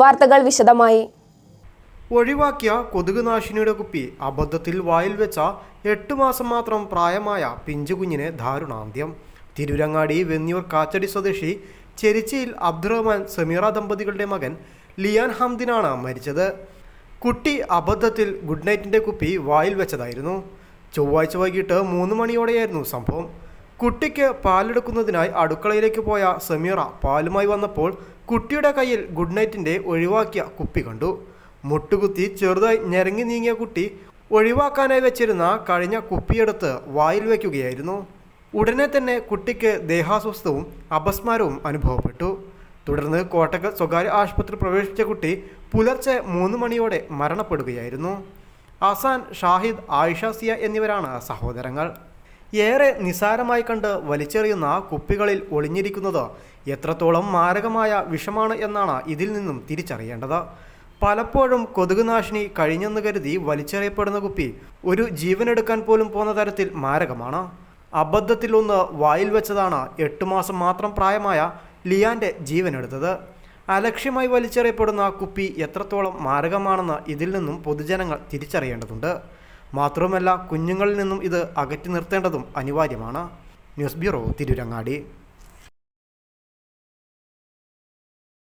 വാർത്തകൾ വിശദമായി. ഒഴിവാക്കിയ കൊതുകുനാശിനിയുടെ കുപ്പി അബദ്ധത്തിൽ വായിൽ വെച്ച എട്ട് മാസം മാത്രം പ്രായമായ പിഞ്ചുകുഞ്ഞിനെ ദാരുണാന്ത്യം. തിരുരങ്ങാടി വെന്നിയൂർ കാച്ചടി സ്വദേശി ചെരിച്ചിയിൽ അബ്ദുറഹ്മാൻ സമീറ ദമ്പതികളുടെ മകൻ ലിയാൻ ഹംദിനാണ് മരിച്ചത്. കുട്ടി അബദ്ധത്തിൽ ഗുഡ് നൈറ്റിന്റെ കുപ്പി വായിൽ വെച്ചതായിരുന്നു. ചൊവ്വാഴ്ച വൈകിട്ട് മൂന്ന് മണിയോടെയായിരുന്നു സംഭവം. കുട്ടിക്ക് പാലെടുക്കുന്നതിനായി അടുക്കളയിലേക്ക് പോയ സമീറ പാലുമായി വന്നപ്പോൾ കുട്ടിയുടെ കയ്യിൽ ഗുഡ് നൈറ്റിന്റെ ഒഴിവാക്കിയ കുപ്പി കണ്ടു. മുട്ടുകുത്തി ചെറുതായി ഞെരങ്ങി നീങ്ങിയ കുട്ടി ഒഴിവാക്കാനായി വെച്ചിരുന്ന കഴിഞ്ഞ കുപ്പിയെടുത്ത് വായിൽ വയ്ക്കുകയായിരുന്നു ഉടനെ തന്നെ കുട്ടിക്ക് ദേഹാസ്വസ്ഥവും അപസ്മാരവും അനുഭവപ്പെട്ടു. തുടർന്ന് കോട്ടക്കൽ സ്വകാര്യ ആശുപത്രി പ്രവേശിച്ച കുട്ടി പുലർച്ചെ മൂന്ന് മണിയോടെ മരണപ്പെടുകയായിരുന്നു. അസാൻ ഷാഹിദ് ആയിഷ സിയ എന്നിവരാണ് സഹോദരങ്ങൾ. ഏറെ നിസാരമായി കണ്ട് വലിച്ചെറിയുന്ന കുപ്പികളിൽ ഒളിഞ്ഞിരിക്കുന്നത് എത്രത്തോളം മാരകമായ വിഷമാണ് എന്നാണ് ഇതിൽ നിന്നും തിരിച്ചറിയേണ്ടത്. പലപ്പോഴും കൊതുകുനാശിനി കഴിഞ്ഞെന്ന് കരുതി വലിച്ചെറിയപ്പെടുന്ന കുപ്പി ഒരു ജീവനെടുക്കാൻ പോലും പോന്ന തരത്തിൽ മാരകമാണ്. അബദ്ധത്തിൽ ഒന്ന് വായിൽ വെച്ചതാണ് എട്ട് മാസം മാത്രം പ്രായമായ ലിയാന്റെ ജീവനെടുത്തത്. അലക്ഷ്യമായി വലിച്ചെറിയപ്പെടുന്ന കുപ്പി എത്രത്തോളം മാരകമാണെന്ന് ഇതിൽ നിന്നും പൊതുജനങ്ങൾ തിരിച്ചറിയേണ്ടതുണ്ട്. മാത്രവുമല്ല കുഞ്ഞുങ്ങളിൽ നിന്നും ഇത് അകറ്റി നിർത്തേണ്ടതും അനിവാര്യമാണ്. News bureau Tirurangadi.